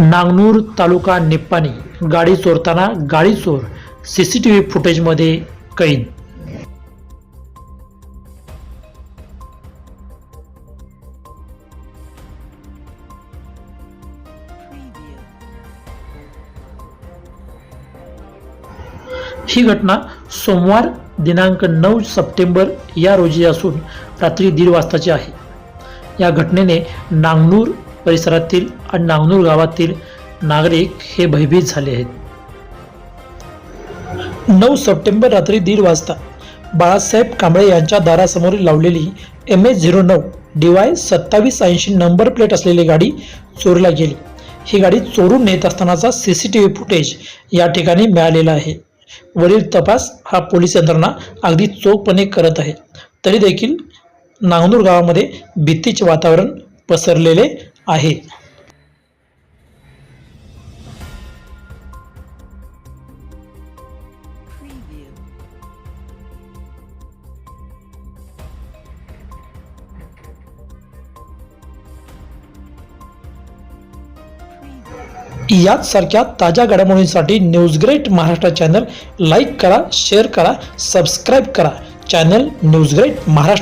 नांगनूर तालुका निप्पाणी. गाडी चोरताना गाडी चोर. सी सी टी व्ही फुटेजमध्ये कैद. ही घटना सोमवार दिनांक नऊ सप्टेंबर या रोजी असून रात्री दीड वाजताची आहे. या घटनेने नांगनूर परिसरातील आणि नागनूर गावातील नागरिक हे भयभीत झाले आहेत. नऊ सप्टेंबर रात्री दीड वाजता बाळासाहेब कांबळे यांच्या दारासमोर लावलेली एम एच झिरो नऊ डीवाय सत्तावीस ऐंशी नंबर प्लेट असलेली गाडी चोरीला गेली. ही गाडी चोरून नेत असतानाचा C C T V footage या ठिकाणी मिळालेला आहे. वरील तपास हा पोलीस यंत्रणा अगदी चोखपणे करत आहे. तरी देखील नागनूर गावामध्ये भीतीचे वातावरण पसरलेले आहे. याच सारख्या ताज्या घडामोडींसाठी news great Maharashtra channel like करा शेअर करा सबस्क्राईब करा. Channel news great Maharashtra.